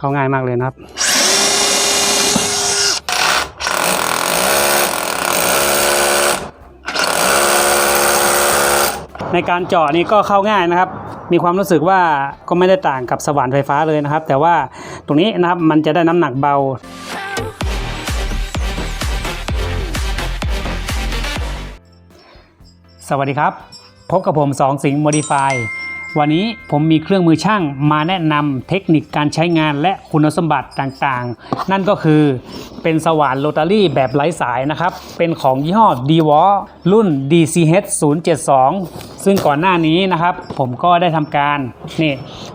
เข้าง่ายมากเลยนะครับ ในการเจาะนี่ก็เข้าง่ายนะครับ มีความรู้สึกว่าก็ไม่ได้ต่างกับสว่านไฟฟ้าเลยนะครับ แต่ว่าตรงนี้นะครับมันจะได้น้ำหนักเบาสวัสดีครับ พบกับผมสองสิงห์ Modify วันนี้ผมมีเครื่องมือช่างมาแนะนำเทคนิคการใช้งานและคุณสมบัติต่างๆ นั่นก็คือเป็นสว่านโรตารี่แบบไร้สายนะครับ เป็นของยี่ห้อ d w a รุ่น DCH 072 ซึ่งก่อนหน้านี้นะครับ ผมก็ได้ทำการนี่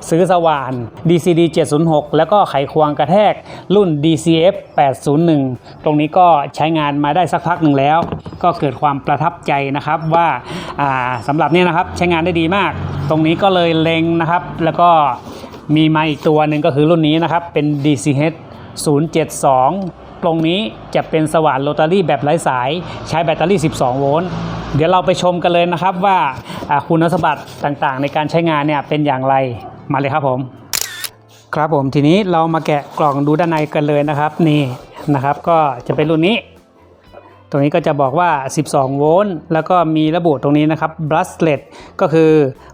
ซื้อสว่าน DCD 706 แล้วก็ไขควงกระแทกรุ่น DCF 801 ตรงนี้ก็ใช้งานมาได้สักพักหนึ่งแล้ว ก็เกิดความประทับใจนะครับว่าอ่าสำหรับเนี่ยนะครับใช้งานได้ดีมาก ตรงนี้ก็ก็เลยเล็งนะครับ แล้วก็มีมาอีกตัวหนึ่งก็คือรุ่นนี้นะครับ เป็น DCH 072 ตรงนี้จะเป็นสว่านโรตารี่แบบไร้สายใช้แบตเตอรี่ 12 โวลต์เดี๋ยวเราไปชมกันเลยนะครับว่าคุณสมบัติต่างๆ ในการใช้งานเนี่ยเป็นอย่างไรมาเลยครับผม ครับผมทีนี้เรามาแกะกล่องดูด้านในกันเลยนะครับ นี่นะครับ ก็จะเป็นรุ่นนี้ รงนี้ก็จะบอกว่า 12 โวลต์แล้วก็มีระบุตรงนี้นะครับ brushless ก็คือ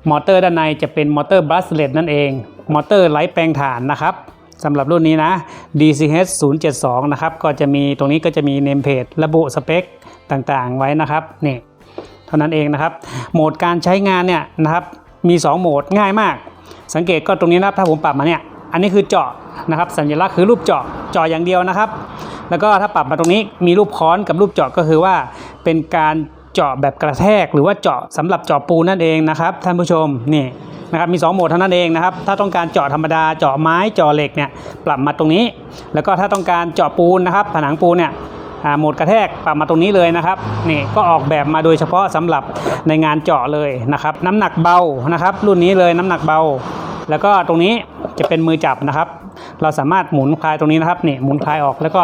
มอเตอร์ด้านในจะเป็นมอเตอร์ brushless นั่นเองมอเตอร์ไร้แปลงถ่านนะครับสำหรับรุ่นนี้นะ DCH 072 นะครับ ก็จะมีตรงนี้ก็จะมี name plate ระบุสเปคต่างๆ ไว้นะครับนี่เท่านั้นเองนะครับ โหมดการใช้งานเนี่ยนะครับมี 2 โหมดง่ายมาก สังเกตก็ตรงนี้นะครับถ้าผมปรับมาเนี่ยอันนี้คือเจาะนะครับ สัญลักษณ์คือรูปเจาะเจาะอย่างเดียวนะครับ แล้วก็ถ้าปรับมาตรงนี้มีรูปค้อนกับรูปเจาะก็คือว่า เป็นการเจาะแบบกระแทก หรือว่าเจาะสำหรับเจาะปูนนั่นเองนะครับท่านผู้ชมนี่นะครับมี 2 โหมดเท่านั้นเองนะครับ ถ้าต้องการเจาะธรรมดาเจาะไม้เจาะเหล็กเนี่ยปรับมาตรงนี้ แล้วก็ถ้าต้องการเจาะปูนนะครับ ผนังปูนเนี่ยโหมดกระแทกปรับมาตรงนี้เลยนะครับนี่ก็ออกแบบมาโดยเฉพาะสำหรับในงานเจาะเลยนะครับ น้ำหนักเบานะครับ รุ่นนี้เลยน้ำหนักเบา แล้วก็ตรงนี้จะเป็นมือจับนะครับ เราสามารถหมุนคลายตรงนี้นะครับนี่หมุนคลายออกแล้วก็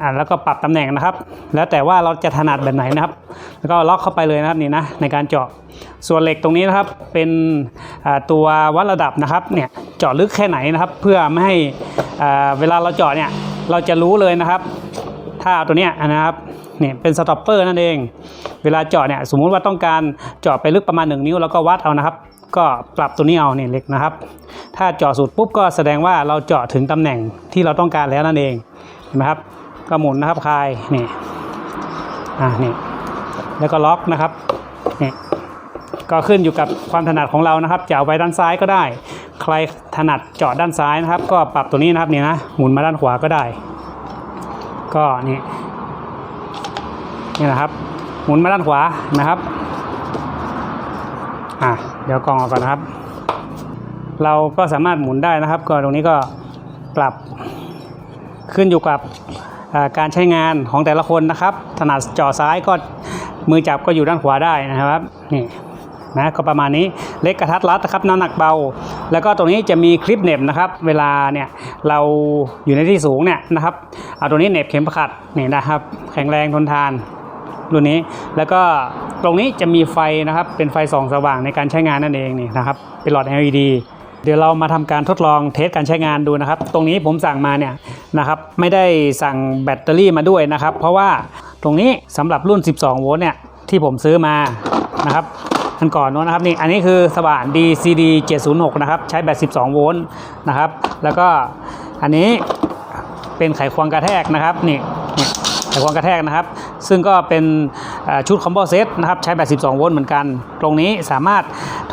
อ่าแล้วก็ปรับตำแหน่งนะครับ แล้วแต่ว่าเราจะถนัดแบบไหนนะครับ แล้วก็ล็อกเข้าไปเลยนะครับนี่นะในการเจาะส่วนเหล็กตรงนี้นะครับเป็นตัววัดระดับนะครับเนี่ยเจาะลึกแค่ไหนนะครับ เพื่อไม่ให้เวลาเราเจาะเนี่ยเราจะรู้เลยนะครับถ้าเอาตัวเนี้ยนะครับเนี่ยเป็นสต็อปเปอร์นั่นเอง เวลาเจาะเนี่ยสมมุติว่าต้องการเจาะไปลึกประมาณ 1 นิ้วแล้วก็วัดเอานะครับ ก็ปรับตัวนี้เอาเนี่ยเหล็กนะครับ ถ้าเจาะสุดปุ๊บก็แสดงว่าเราเจาะถึงตำแหน่งที่เราต้องการแล้วนั่นเองเห็นไหมครับ ก็หมุนนะครับคลายนี่อ่านี่แล้วก็ล็อกนะครับนี่ก็ขึ้นอยู่กับความถนัดของเรานะครับจะเอาไปด้านซ้ายก็ได้ ใครถนัดเจาะด้านซ้ายนะครับ ก็ปรับตัวนี้นะครับนี่นะหมุนมาด้านขวาก็ได้ ก็นี่นี่นะครับ หมุนมาด้านขวานะครับอะเดี๋ยวกลองออกก่อนนะครับ เราก็สามารถหมุนได้นะครับ ก็ตรงนี้ก็ปรับขึ้นอยู่กับ การใช้งานของแต่ละคนนะครับ ถนัดจ่อซ้ายก็มือจับก็อยู่ด้านขวาได้นะครับนี่นะก็ประมาณนี้เล็กกระทัดรัดนะครับน้ำหนักเบา แล้วก็ตรงนี้จะมีคลิปเหน็บนะครับ เวลาเนี่ยเราอยู่ในที่สูงเนี่ยนะครับเอาตรงนี้เหน็บเข็มขัดนี่นะครับ แข็งแรงทนทานรุ่นนี้ แล้วก็ตรงนี้จะมีไฟนะครับเป็นไฟส่องสว่างในการใช้งานนั่นเองนี่นะครับเป็นหลอด LED เดี๋ยวเรามาทำการทดลองเทสการใช้งานดูนะครับ ตรงนี้ผมสั่งมาเนี่ยนะครับไม่ได้สั่งแบตเตอรี่มาด้วยนะครับ เพราะว่าตรงนี้สำหรับรุ่น 12 โวลต์เนี่ยที่ผมซื้อมานะครับอันก่อนโน้นนะครับนี่อันนี้คือสว่าน DCD 706 นะครับ ใช้แบต 12 โวลต์นะครับ แล้วก็อันนี้เป็นไขควงกระแทกนะครับนี่ไขควงกระแทกนะครับ ซึ่งก็เป็นชุดคอมโบเซตนะครับ ใช้แบต 12 โวลต์เหมือนกัน ตรงนี้สามารถ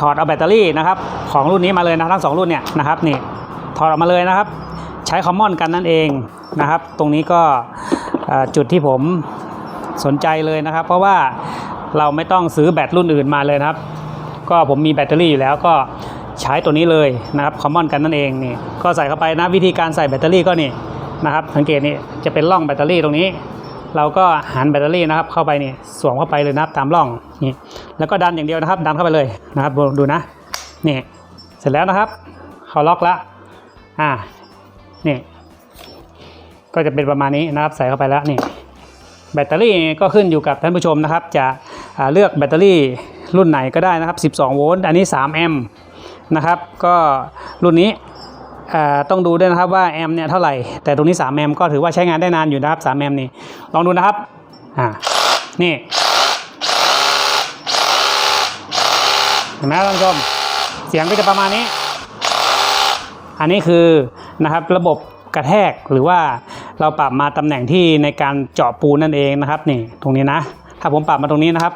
ถอดเอาแบตเตอรี่นะครับ ของรุ่นนี้มาเลยนะทั้งสองรุ่นเนี่ยนะครับนี่ถอดออกมาเลยนะครับ ใช้คอมมอนกันนั่นเองนะครับ ตรงนี้ก็จุดที่ผมสนใจเลยนะครับ เพราะว่าเราไม่ต้องซื้อแบตรุ่นอื่นมาเลยนะครับ ก็ผมมีแบตเตอรี่อยู่แล้วก็ใช้ตัวนี้เลยนะครับคอมมอนกันนั่นเองนี่ก็ใส่เข้าไปนะวิธีการใส่แบตเตอรี่ก็นี่นะครับสังเกตนี่จะเป็นร่องแบตเตอรี่ตรงนี้ เราก็หันแบตเตอรี่นะครับเข้าไปนี่สวมเข้าไปเลยนะครับตามร่องนี่แล้วก็ดันอย่างเดียวนะครับ ดันเข้าไปเลยนะครับดูนะนี่ เสร็จแล้วนะครับเขาล็อกละอ่านี่ ก็จะเป็นประมาณนี้นะครับใส่เข้าไปแล้วนี่แบตเตอรี่ก็ขึ้นอยู่กับท่านผู้ชมนะครับ จะเลือกแบตเตอรี่รุ่นไหนก็ได้นะครับ 12 โวลต์อันนี้ 3 แอมป์นะครับ ก็รุ่นนี้ต้องดูด้วยนะครับว่าแอมป์เนี่ยเท่าไหร่ แต่ตรงนี้ 3 แอมป์ก็ถือว่าใช้งานได้นานอยู่นะครับ 3 แอมป์นี่ลองดูนะครับอ่านี่เห็นไหมท่านผู้ชม เสียงก็จะประมาณนี้ อันนี้คือนะครับระบบกระแทกหรือว่าเราปรับมาตำแหน่งที่ในการเจาะปูนนั่นเองนะครับนี่ตรงนี้นะ ถ้าผมปรับมาตรงนี้นะครับ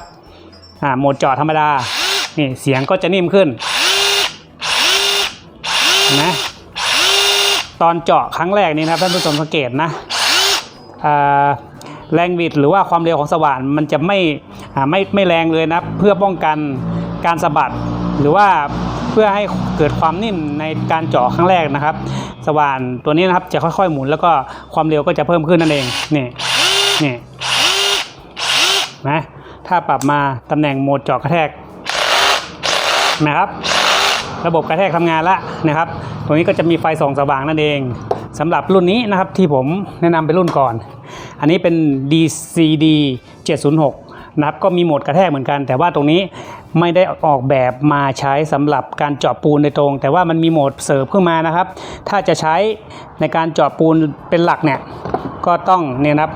อ่าโหมดเจาะธรรมดานี่เสียงก็จะนิ่มขึ้นนไหมตอนเจาะครั้งแรกนี่นะครับท่านผู้ชมสังเกตนะอ่าแรงบิดหรือว่าความเร็วของสว่านมันจะไม่อ่าไม่ไม่แรงเลยนะเพื่อป้องกันการสะบัดหรือว่า เพื่อให้เกิดความนิ่มในการเจาะครั้งแรกนะครับ สว่านตัวนี้นะครับจะค่อยๆหมุนแล้วก็ความเร็วก็จะเพิ่มขึ้นนั่นเองนี่นี่นะถ้าปรับมาตำแหน่งโหมดเจาะกระแทกนะครับ ระบบกระแทกทำงานแล้วนะครับ ตรงนี้ก็จะมีไฟส่องสว่างนั่นเองสำหรับรุ่นนี้นะครับที่ผมแนะนำเป็นรุ่นก่อน อันนี้เป็น DCD 706 นะครับก็มีโหมดกระแทกเหมือนกัน แต่ว่าตรงนี้ไม่ได้ออกแบบมาใช้สำหรับการเจาะปูนโดยตรง แต่ว่ามันมีโหมดเสริมขึ้นมานะครับ ถ้าจะใช้ในการเจาะปูนเป็นหลักเนี่ยก็ต้องเนี่ยนะครับ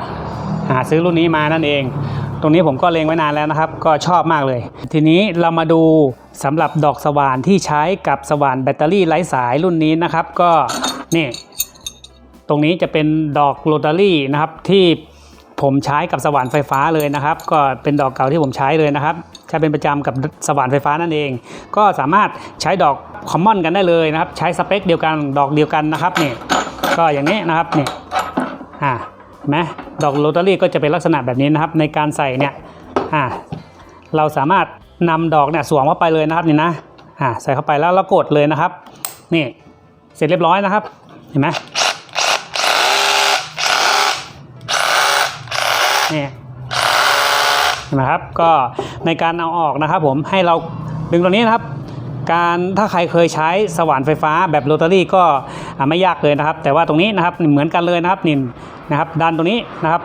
หาซื้อรุ่นนี้มานั่นเอง ตรงนี้ผมก็เลงไว้นานแล้วนะครับ ก็ชอบมากเลย ทีนี้เรามาดูสำหรับดอกสว่านที่ใช้กับสว่านแบตเตอรี่ไร้สายรุ่นนี้นะครับ ก็นี่ตรงนี้จะเป็นดอกโรตารี่นะครับที่ ผมใช้กับสว่านไฟฟ้าเลยนะครับ ก็เป็นดอกเก่าที่ผมใช้เลยนะครับใช้เป็นประจำกับสว่านไฟฟ้านั่นเอง ก็สามารถใช้ดอกคอมมอนกันได้เลยนะครับ ใช้สเปคเดียวกันดอกเดียวกันนะครับนี่ก็อย่างนี้นะครับนี่อ่าเห็นไหมดอกโรตารี่ก็จะเป็นลักษณะแบบนี้นะครับ ในการใส่เนี่ยอ่าเราสามารถนำดอกเนี่ยสวมเข้าไปเลยนะครับนี่นะอ่าใส่เข้าไปแล้วแล้วกดเลยนะครับ นี่เสร็จเรียบร้อยนะครับ เห็นไหม นี่เห็ นไหมครับ ก็ในการเอาออกนะครับ ผมให้เราดึงตรงนี้นะครับ การถ้าใครเคยใช้สว่านไฟฟ้าแบบโรตารี่ก็ไม่ยากเลยนะครับ แต่ว่าตรงนี้นะครับเหมือนกันเลยนะครับนี่นะครับ ดันตรงนี้นะครับ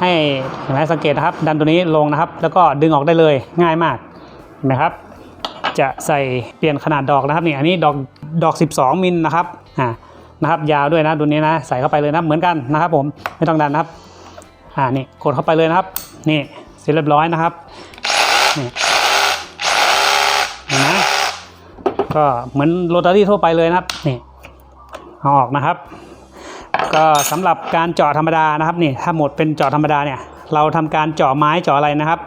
ให้เห็นไหมสังเกตนะครับ ดันตัวนี้ลงนะครับ แล้วก็ดึงออกได้เลยง่ายมากเห็นไหมครับ จะใส่เปลี่ยนขนาดดอกนะครับนี่อันนี้ดอกดอก 12 มิลนะครับอ่านะครับยาวด้วยนะตัวนี้นะใส่เข้าไปเลยนะเหมือนกันนะครับ ผมไม่ต้องดันนะครับอ่านี่กดเข้าไปเลยนะครับ นี่ ร็จเรียบร้อยนะครับนี่เห็นไหมก็เหมือนโรตารี่ทั่วไปเลยนะครับนี่เอาออกนะครับ ก็สำหรับการเจาะธรรมดานะครับนี่ถ้าหมดเป็นเจาะธรรมดาเนี่ยเราทำการเจาะไม้เจาะอะไรนะครับ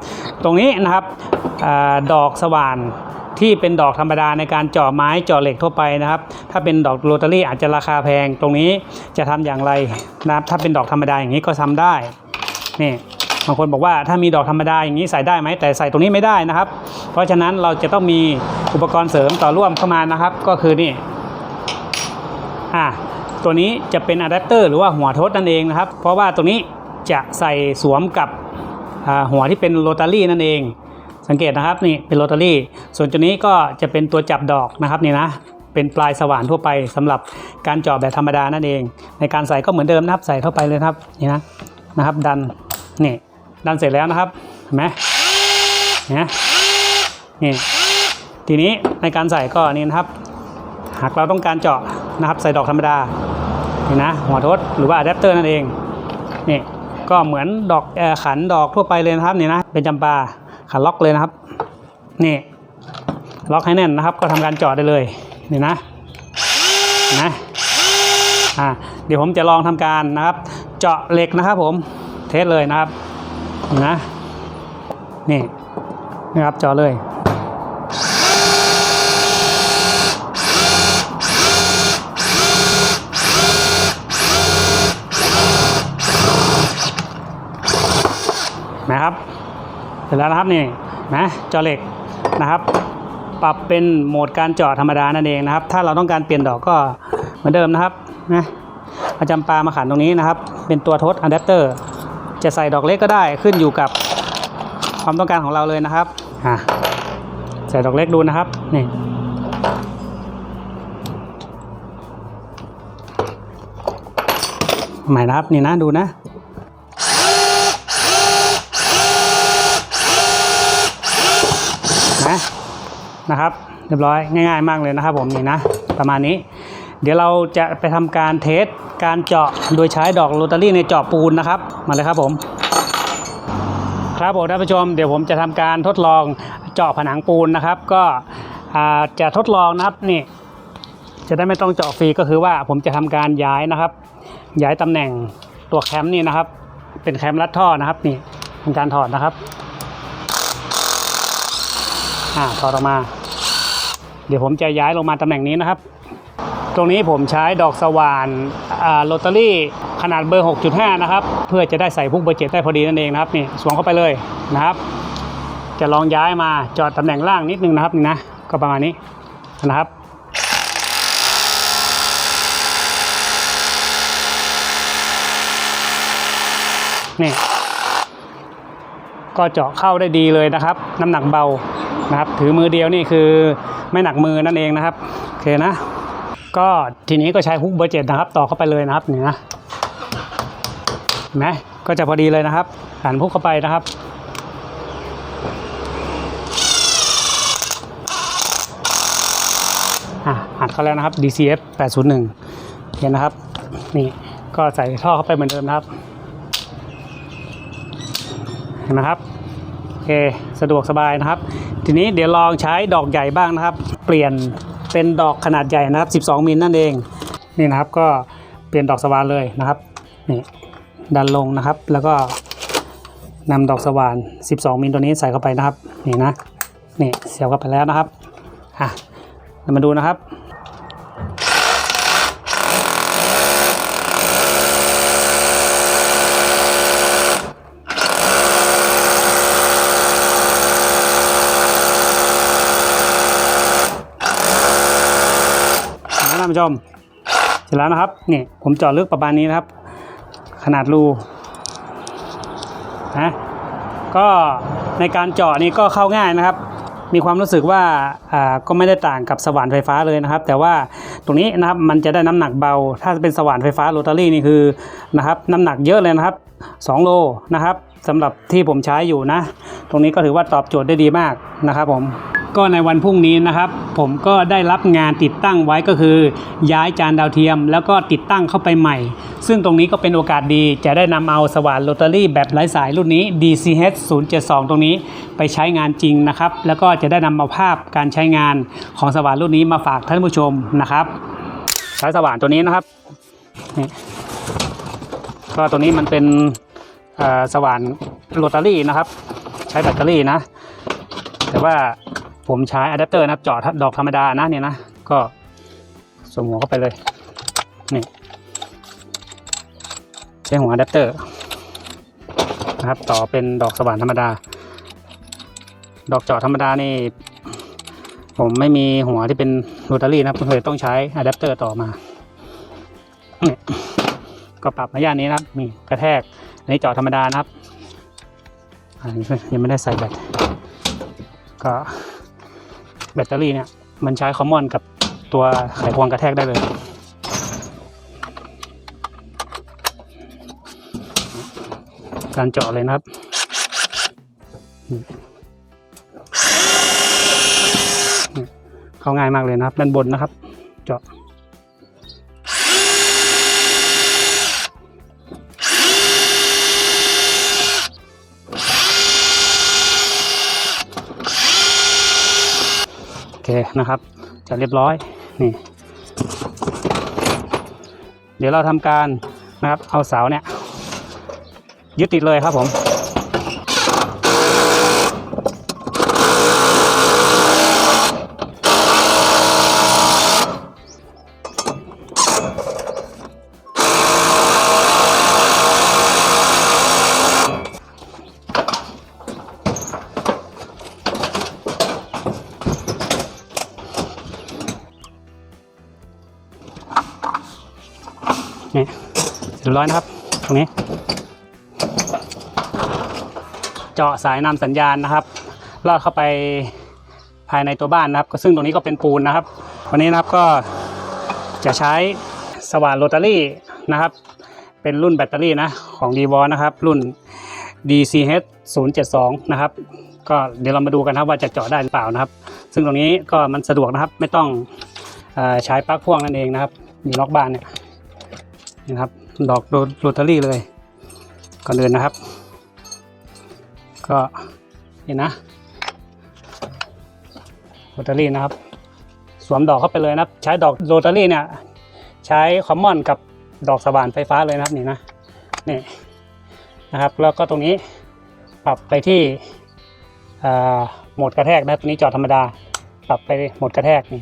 ตรงนี้นะครับอดอกสว่านที่เป็นดอกธรรมดาในการเจาะไม้เจาะเหล็กทั่วไปนะครับ ถ้าเป็นดอกโรตารี่อาจจะราคาแพง ตรงนี้จะทำอย่างไรนะครับ ถ้าเป็นดอกธรรมดาอย่างนี้ก็ทำได้นี่ บางคนบอกว่าถ้ามีดอกธรรมดาอย่างนี้ใส่ได้ไหมแต่ใส่ตรงนี้ไม่ได้นะครับ เพราะฉะนั้นเราจะต้องมีอุปกรณ์เสริมต่อร่วมเข้ามานะครับ ก็คือนี่อ่าตัวนี้จะเป็นอะแดปเตอร์หรือว่าหัวทดนั่นเองนะครับ เพราะว่าตรงนี้จะใส่สวมกับหัวที่เป็นโรตารี่นั่นเอง สังเกตนะครับนี่เป็นโรตารี่ ส่วนตัวนี้ก็จะเป็นตัวจับดอกนะครับนี่นะเป็นปลายสว่านทั่วไปสำหรับการเจาะแบบธรรมดานั่นเอง ในการใส่ก็เหมือนเดิมนะครับใส่เข้าไปเลยครับนี่นะนะครับ ดันนี่ ดันเสร็จแล้วนะครับเห็นไหมเนี่ยนี่ทีนี้ในการใส่ก็นี่นะครับ หากเราต้องการเจาะนะครับ ใส่ดอกธรรมดานี่นะหัวทดหรือว่าอะแดปเตอร์นั่นเองนี่ก็เหมือนดอกขันดอกทั่วไปเลยนะครับนี่นะเป็นจำปาขันล็อกเลยนะครับนี่ล็อกให้แน่นนะครับ ก็ทำการเจาะได้เลยนี่นะนะอ่าเดี๋ยวผมจะลองทำการนะครับ เจาะเหล็กนะครับผมเทสเลยนะครับ นะนี่นะครับจาะเลยนะครับเสร็จแล้วนะครับนี่นะจาะเหล็กนะครับ ปรับเป็นโหมดการจาะธรรมดานั่นเองนะครับ ถ้าเราต้องการเปลี่ยนดอกก็เหมือนเดิมนะครับนะเอาจำปามาขันตรงนี้นะครับ เป็นตัวทดอะแดปเตอร์ จะใส่ดอกเล็กก็ได้ขึ้นอยู่กับความต้องการของเราเลยนะครับใส่ดอกเล็กดูนะครับนี่ใหม่นะครับนี่นะดูนะนะนะครับ เรียบร้อยง่าย ๆ มากเลยนะครับผมนี่นะ ประมาณนี้ เดี๋ยวเราจะไปทำการเทส การเจาะโดยใช้ดอกโรตารี่ในเจาะปูนนะครับ มาเลยครับผม ครับผมท่านผู้ชมเดี๋ยวผมจะทำการทดลองเจาะผนังปูนนะครับ ก็จะทดลองนะครับนี่ จะได้ไม่ต้องเจาะฟรีก็คือว่าผมจะทำการย้ายนะครับ ย้ายตำแหน่งตัวแคมนี่นะครับ เป็นแคมรัดท่อนะครับนี่ทำการถอดนะครับอ่าถอดออกมา เดี๋ยวผมจะย้ายลงมาตำแหน่งนี้นะครับ ตรงนี้ผมใช้ดอกสว่านอ่าโรตารี่ขนาดเบอร์ 6.5 นะครับ เพื่อจะได้ใส่พุกเบอร์เจ็ดได้พอดีนั่นเองนะครับนี่สวมเข้าไปเลยนะครับ จะลองย้ายมาจอดตำแหน่งล่างนิดนึงนะครับนี่นะก็ประมาณนี้นะครับนี่ก็เจาะเข้าได้ดีเลยนะครับ น้ำหนักเบานะครับ ถือมือเดียวนี่คือไม่หนักมือนั่นเองนะครับ โอเคนะ ก็ทีนี้ก็ใช้ฮุกเบอร์เจ็ดนะครับ ต่อเข้าไปเลยนะครับนี่นะเห็นไหมก็จะพอดีเลยนะครับหันพุกเข้าไปนะครับอะอัดเข้าแล้วนะครับ DCF 801เห็นนะครับ นี่ก็ใส่ท่อเข้าไปเหมือนเดิมนะครับ เห็นไหมครับโอเคสะดวกสบายนะครับ ทีนี้เดี๋ยวลองใช้ดอกใหญ่บ้างนะครับ เปลี่ยน เป็นดอกขนาดใหญ่นะครับ 12 มิลนั่นเอง นี่นะครับก็เปลี่ยนดอกสว่านเลยนะครับนี่ดันลงนะครับ แล้วก็นำดอกสว่าน 12 มิลตัวนี้ใส่เข้าไปนะครับ นี่นะนี่เสียบเข้าไปแล้วนะครับอะเรามาดูนะครับานผู้ชม เสร็จแล้วนะครับนี่ผมเจาะลึกประมาณนี้นะครับ ขนาดรูนะก็ในการเจาะนี่ก็เข้าง่ายนะครับ มีความรู้สึกว่าอ่าก็ไม่ได้ต่างกับสว่านไฟฟ้าเลยนะครับ แต่ว่าตรงนี้นะครับมันจะได้น้ำหนักเบา ถ้าเป็นสว่านไฟฟ้าโรตารี่นี่คือนะครับน้ำหนักเยอะเลยนะครับ 2 โลนะครับสำหรับที่ผมใช้อยู่นะ ตรงนี้ก็ถือว่าตอบโจทย์ได้ดีมากนะครับผม ก็ในวันพรุ่งนี้นะครับ ผมก็ได้รับงานติดตั้งไว้ก็คือ ย้ายจานดาวเทียม แล้วก็ติดตั้งเข้าไปใหม่ ซึ่งตรงนี้ก็เป็นโอกาสดีจะได้นำเอาสว่านโรตารี่แบบไร้สายรุ่นนี้ DCH 072 ตรงนี้ไปใช้งานจริงนะครับ แล้วก็จะได้นำเอาภาพการใช้งานของสว่านรุ่นนี้มาฝากท่านผู้ชมนะครับ ใช้สว่านตัวนี้นะครับนี่ก็ตัวนี้มันเป็นสว่านโรตารี่นะครับ ใช้แบตเตอรี่นะ แต่ว่า ผมใช้อะแดปเตอร์นะครับเจาะดอกธรรมดานะเนี่ยนะ ก็สวมหัวเข้าไปเลย นี่ ใช้หัวอะแดปเตอร์นะครับ ต่อเป็นดอกสว่านธรรมดา ดอกเจาะธรรมดานี่ ผมไม่มีหัวที่เป็นโรตารี่นะผมเลยต้องใช้อะแดปเตอร์ต่อมานี่ก็ปรับมาย่านนี้นะครับนี่กระแทก อันนี้เจาะธรรมดานะครับยังไม่ได้ใส่แบตก็ บตเตอรี่เนี่ยมันใช้คอมมอนกับตัวไขควงกระแทกได้เลย การเจาะเลยนะครับเข้าง่ายมากเลยนะครับด้านบนนะครับ เจาะ เคนะครับจะเรียบร้อยนี่เดี๋ยวเราทำการนะครับเอาเสาเนี่ยยึดติดเลยครับผม นี่เรียบร้อยนะครับ ตรงนี้ เจาะสายนำสัญญาณนะครับ ลอดเข้าไปภายในตัวบ้านนะครับ ก็ซึ่งตรงนี้ก็เป็นปูนนะครับ วันนี้นะครับก็จะใช้สว่านโรตารี่นะครับ เป็นรุ่นแบตเตอรี่นะของ d v o นะครับ รุ่น DCH 072 นะครับ ก็เดี๋ยวเรามาดูกันครับว่าจะเจาะได้หรือเปล่านะครับ ซึ่งตรงนี้ก็มันสะดวกนะครับ ไม่ต้องอใช้ปลั๊กพ่วงนั่นเองนะครับ อยู่นอกบ้านเนี่ย นะครับ ดอกโรตารี่เลยก่อนเดินนะครับ ก็เห็นนะโรตารี่นะครับ สวมดอกเข้าไปเลยนะครับ ใช้ดอกโรตารี่เนี่ย ใช้คอมมอนกับดอกสว่านไฟฟ้าเลยนะครับนี่นะนี่นะครับ แล้วก็ตรงนี้ปรับไปที่โหมดกระแทกนะครับตัวนี้จอดธรรมดา ปรับไปโหมดกระแทกนี่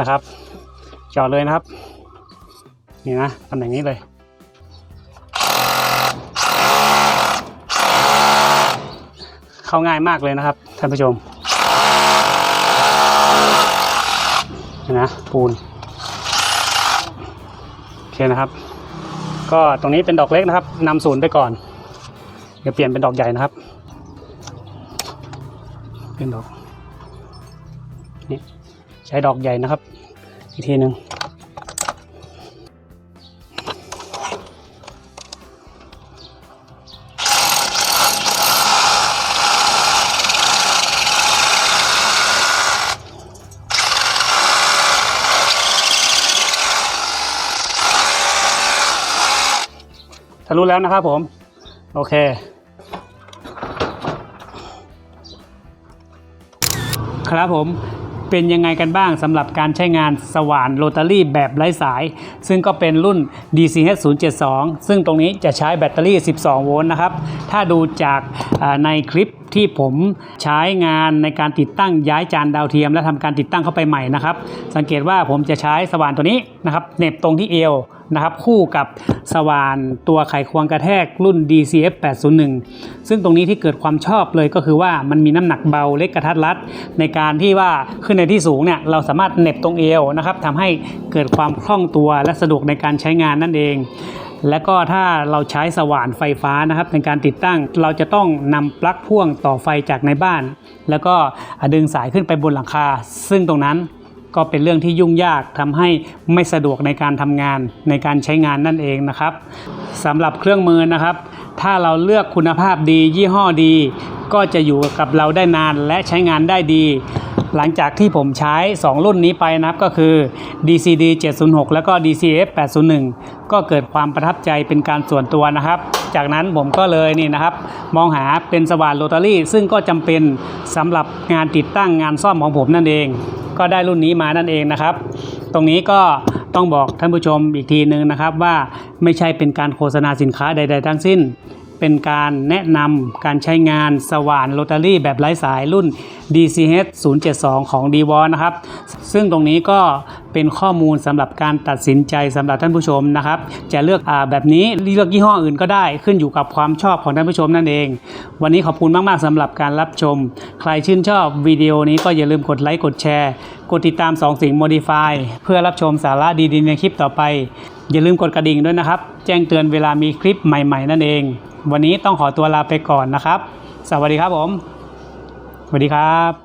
นะครับ จอดเลยนะครับ นี่นะตำแหน่งนี้เลย เข้าง่ายมากเลยนะครับท่านผู้ชมเห็นะปูนโอเคนะครับ ก็ตรงนี้เป็นดอกเล็กนะครับนำศูนย์ไปก่อน เดี๋ยวเปลี่ยนเป็นดอกใหญ่นะครับ เป็นดอกนี่ใช้ดอกใหญ่นะครับ อีกทีหนึ่ง ทะลุแล้วนะครับผม โอเค ครับผมเป็นยังไงกันบ้างสำหรับการใช้งานสว่านโรตารี่แบบไร้สาย ซึ่งก็เป็นรุ่น DCH 072ซึ่งตรงนี้จะใช้แบตเตอรี่ 12 โวลต์นะครับ ถ้าดูจากในคลิป ที่ผมใช้งานในการติดตั้งย้ายจานดาวเทียม และทำการติดตั้งเข้าไปใหม่นะครับ สังเกตว่าผมจะใช้สว่านตัวนี้นะครับเน็บตรงที่เอวนะครับคู่กับสว่านตัวไขควงกระแทกรุ่น DCF 801 ซึ่งตรงนี้ที่เกิดความชอบเลยก็คือว่ามันมีน้ำหนักเบาเล็กกระทัดรัด ในการที่ว่าขึ้นในที่สูงเนี่ยเราสามารถเน็บตรงเอวนะครับทำให้เกิดความคล่องตัวและสะดวกในการใช้งานนั่นเอง และก็ถ้าเราใช้สว่านไฟฟ้านะครับในการติดตั้งเราจะต้องนำปลั๊กพ่วงต่อไฟจากในบ้าน แล้วก็ดึงสายขึ้นไปบนหลังคา ซึ่งตรงนั้นก็เป็นเรื่องที่ยุ่งยากทำให้ไม่สะดวกในการทำงานในการใช้งานนั่นเองนะครับสำหรับเครื่องมือนะครับ ถ้าเราเลือกคุณภาพดี ยี่ห้อดี ก็จะอยู่กับเราได้นานและใช้งานได้ดี หลังจากที่ผมใช้ 2 รุ่นนี้ไปนะครับก็คือ DCD 706 แล้วก็ DCF 801 ก็เกิดความประทับใจเป็นการส่วนตัวนะครับ จากนั้นผมก็เลยนี่นะครับ มองหาเป็นสว่านโรตารี่ ซึ่งก็จำเป็นสำหรับงานติดตั้งงานซ่อมของผมนั่นเอง ก็ได้รุ่นนี้มานั่นเองนะครับ ตรงนี้ก็ต้องบอกท่านผู้ชมอีกทีหนึ่งนะครับว่าไม่ใช่เป็นการโฆษณาสินค้าใด ๆ ทั้งสิ้น เป็นการแนะนำการใช้งานสว่านโรตารี่แบบไร้สายรุ่น DCH 072 ของ d w a นะครับ ซึ่งตรงนี้ก็เป็นข้อมูลสำหรับการตัดสินใจสำหรับท่านผู้ชมนะครับ จะเลือกอาแบบนี้เลือกยี่ห้ออื่นก็ได้ขึ้นอยู่กับความชอบของท่านผู้ชมนั่นเอง วันนี้ขอบคุณมาก ๆสำหรับการรับชม ใครชื่นชอบวิดีโอนี้ก็อย่าลืมกดไลค์กดแชร์ กดติดตาม 2 สิ่ง Modify เพื่อรับชมสาระดีๆในคลิปต่อไป อย่าลืมกดกระดิ่งด้วยนะครับ แจ้งเตือนเวลามีคลิปใหม่ ๆ นั่นเอง วันนี้ต้องขอตัวลาไปก่อนนะครับ สวัสดีครับผม สวัสดีครับ